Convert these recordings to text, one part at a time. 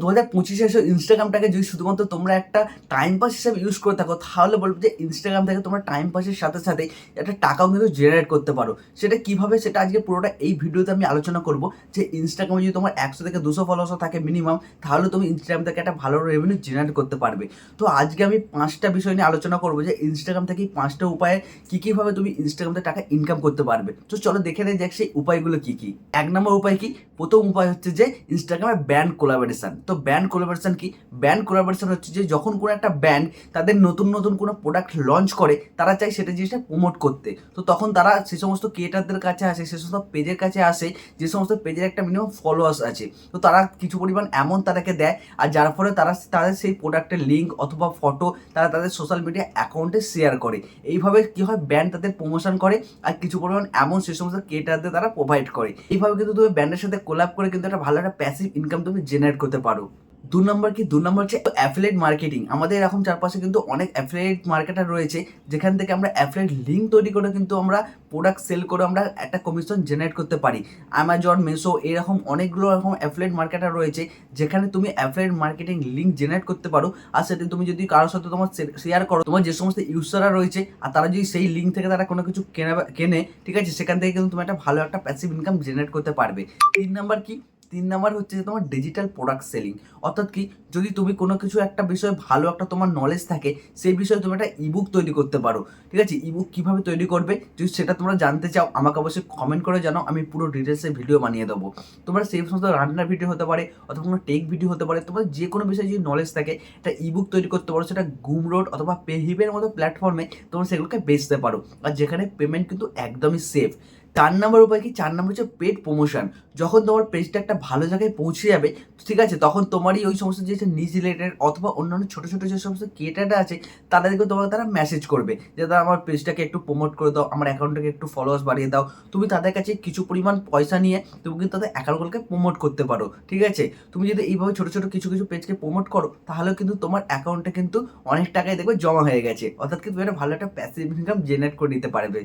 দু হাজার পঁচিশে এসে ইনস্টাগ্রামটাকে যদি শুধুমাত্র তোমরা একটা টাইম পাস হিসেবে ইউজ করে থাকো, তাহলে বলব যে ইনস্টাগ্রাম থেকে তোমরা টাইম পাসের সাথে সাথে একটা টাকাও কিন্তু জেনারেট করতে পারো। সেটা কীভাবে? সেটা আজকে পুরোটা এই ভিডিওতে আমি আলোচনা করব যে ইনস্টাগ্রামে যদি তোমার একশো থেকে দুশো ফলোয়ার্স থাকে মিনিমাম তাহলে তুমি ইনস্টাগ্রাম থেকে একটা ভালো রেভিনিউ জেনারেট করতে পারবে। তো আজকে আমি পাঁচটা বিষয় নিয়ে আলোচনা করব যে ইনস্টাগ্রাম থেকে পাঁচটা উপায়ে কী কীভাবে তুমি ইনস্টাগ্রাম থেকে টাকা ইনকাম করতে পারবে। তো চলো দেখে নেই দেখ সেই উপায়গুলো কী কী। এক নম্বর উপায় কি? প্রথম উপায় হচ্ছে যে ইনস্টাগ্রামের ব্যান্ড কোলাবোরেশন তো ব্যান্ড কোলাবোরেশন কি? ব্যান্ড কোলাবোরেশন হচ্ছে যে যখন কোনো একটা ব্যান্ড তাদের নতুন নতুন কোনো প্রোডাক্ট লঞ্চ করে, তারা চায় সেটা জিনিসটা প্রমোট করতে। তো তখন তারা সে সমস্ত ক্রিয়েটারদের কাছে আসে, সে সমস্ত পেজের কাছে আসে, যে সমস্ত পেজের একটা মিনিমাম ফলোয়ার্স আছে। তো তারা কিছু পরিমাণ এমন তাদেরকে দেয়, আর যার ফলে তারা তাদের সেই প্রোডাক্টের লিঙ্ক অথবা ফটো তারা তাদের সোশ্যাল মিডিয়া অ্যাকাউন্টে শেয়ার করে। এইভাবে কি হয়? ব্যান্ড তাদের প্রমোশন করে, আর কিছু পরিমাণ এমন সে সমস্ত ক্রিয়েটারদের তারা প্রোভাইড করে। এইভাবে কিন্তু তুমি ব্যান্ডের সাথে কোলাপ করে কিন্তু একটা ভালো একটা প্যাসিভ ইনকাম তুমি জেনারেট করতে পারো। দু নম্বর কি? দু নম্বর হচ্ছে অ্যাফিলেট মার্কেটিং আমাদের এরকম চারপাশে কিন্তু অনেক অ্যাফিলেট মার্কেটার রয়েছে, যেখান থেকে আমরা অ্যাফিলেট লিঙ্ক তৈরি করে কিন্তু আমরা প্রোডাক্ট সেল করে আমরা একটা কমিশন জেনারেট করতে পারি। অ্যামাজন মেসো এরকম অনেকগুলো এরকম অ্যাফিলেট মার্কেটার রয়েছে, যেখানে তুমি অ্যাফিলেট মার্কেটিং লিঙ্ক জেনারেট করতে পারো। আর সেটা তুমি যদি কারোর সাথে তোমার শেয়ার করো, তোমার যে সমস্ত ইউজাররা রয়েছে, আর তারা যদি সেই লিঙ্ক থেকে তারা কোনো কিছু কেনা কেনে, ঠিক আছে, সেখান থেকে কিন্তু তুমি একটা ভালো একটা প্যাসিভ ইনকাম জেনারেট করতে পারবে। তিন নাম্বার কি? তিন নাম্বার হচ্ছে যে তোমার ডিজিটাল প্রোডাক্ট সেলিং অর্থাৎ কি যদি তুমি কোনো কিছু একটা বিষয়ে ভালো একটা তোমার নলেজ থাকে, সেই বিষয়ে তুমি একটা ইবুক তৈরি করতে পারো। ঠিক আছে? ইবুক কীভাবে তৈরি করবে? যদি সেটা তোমরা জানতে চাও, আমাকে অবশ্যই কমেন্ট করে জানাও, আমি পুরো ডিটেলসে ভিডিও বানিয়ে দেবো। তোমরা সেই সমস্ত রান্নার ভিডিও হতে পারে, অথবা কোনো টেক ভিডিও হতে পারে, তোমার যে কোনো বিষয়ে যদি নলেজ থাকে, একটা ইবুক তৈরি করতে পারো, সেটা গুমরোড অথবা পেহিবের মতো প্ল্যাটফর্মে তোমরা সেগুলোকে বেচতে পারো। আর যেখানে পেমেন্ট কিন্তু একদমই সেফ চার নম্বর উপায় কি? চার নম্বর হচ্ছে পেড প্রমোশন যখন তোমার পেজটা একটা ভালো জায়গায় পৌঁছে যাবে ঠিক আছে, তখন তোমারই ওই সমস্ত যে নিজ রিলেটেড অথবা অন্যান্য ছোটো ছোটো যে সমস্ত ক্রিয়েটাররা আছে তাদেরকে তোমাকে তারা মেসেজ করবে যে, দাদা, আমার পেজটাকে একটু প্রমোট করে দাও, আমার অ্যাকাউন্টটাকে একটু ফলোয়ার্স বাড়িয়ে দাও। তুমি তাদের কাছে কিছু পরিমাণ পয়সা নিয়ে তুমি কিন্তু তাদের অ্যাকাউন্টগুলোকে প্রমোট করতে পারো, ঠিক আছে? তুমি যদি এইভাবে ছোটো ছোটো কিছু কিছু পেজকে প্রমোট করো, তাহলেও কিন্তু তোমার অ্যাকাউন্টে কিন্তু অনেক টাকায় দেখবে জমা হয়ে গেছে। অর্থাৎ কিন্তু একটা ভালো একটা প্যাসিভ ইনকাম জেনারেট করে নিতে পারবে।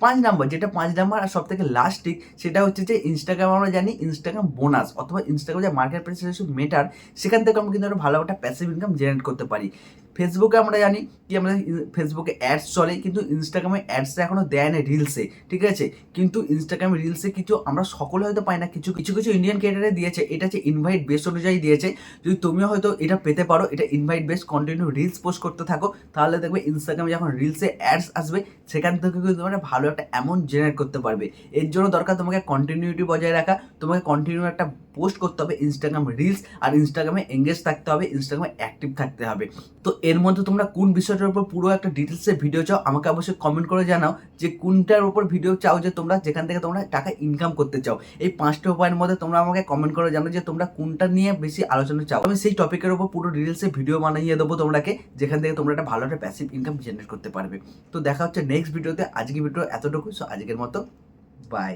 পাঁচ নাম্বার যেটা পাঁচ নাম্বার আর সব থেকে লাস্টিক সেটা হচ্ছে যে ইনস্টাগ্রাম আমরা জানি ইনস্টাগ্রাম বোনাস অথবা ইনস্টাগ্রাম যে মার্কেট প্রাইস মেটার সেখান থেকে আমরা কিন্তু একটা ভালো একটা প্যাসিভ ইনকাম জেনারেট করতে পারি। ফেসবুকে আমরা জানি কি আমাদের ফেসবুকে অ্যাডস চলে, কিন্তু ইনস্টাগ্রামে অ্যাডসটা এখনও দেয় না রিলসে ঠিক আছে? কিন্তু ইনস্টাগ্রামে রিলসে কিছু আমরা সকলে হয়তো পাই না, কিছু কিছু কিছু ইন্ডিয়ান ক্রিয়েটারে দিয়েছে, এটা হচ্ছে ইনভাইট বেস অনুযায়ী দিয়েছে। যদি তুমিও হয়তো এটা পেতে পারো, এটা invite base continue reels post করতে থাকো, তাহলে দেখবে ইনস্টাগ্রামে যখন রিলসে অ্যাডস আসবে, সেখান থেকে কিন্তু তোমরা ভালো একটা অ্যামাউন্ট জেনারেট করতে পারবে। এর জন্য দরকার তোমাকে কন্টিনিউটি বজায় রাখা, তোমাকে কন্টিনিউ একটা পোস্ট করতে হবে ইনস্টাগ্রাম রিলস আর ইনস্টাগ্রামে এঙ্গেজ থাকতে হবে ইনস্টাগ্রামে অ্যাক্টিভ থাকতে হবে। তো এর মধ্যে তোমরা কোন বিষয়টার উপর পুরো একটা ডিটেলসে ভিডিও চাও, আমাকে অবশ্যই কমেন্ট করে জানাও যে কোনটার উপর ভিডিও চাও যে তোমরা যেখান থেকে তোমরা টাকা ইনকাম করতে চাও। এই পাঁচটা উপায়ের মধ্যে তোমরা আমাকে কমেন্ট করে জানাও যে তোমরা কোনটা নিয়ে বেশি আলোচনা চাও। আমি সেই টপিকের উপর পুরো ডিটেলসে ভিডিও বানিয়ে দেবো তোমাকে যেখান থেকে তোমরা একটা ভালো একটা প্যাসিভ ইনকাম জেনারেট করতে পারবে। তো দেখা হচ্ছে নেক্সট ভিডিওতে আজকে ভিডিও এতটুকু সো আজকের মতো বাই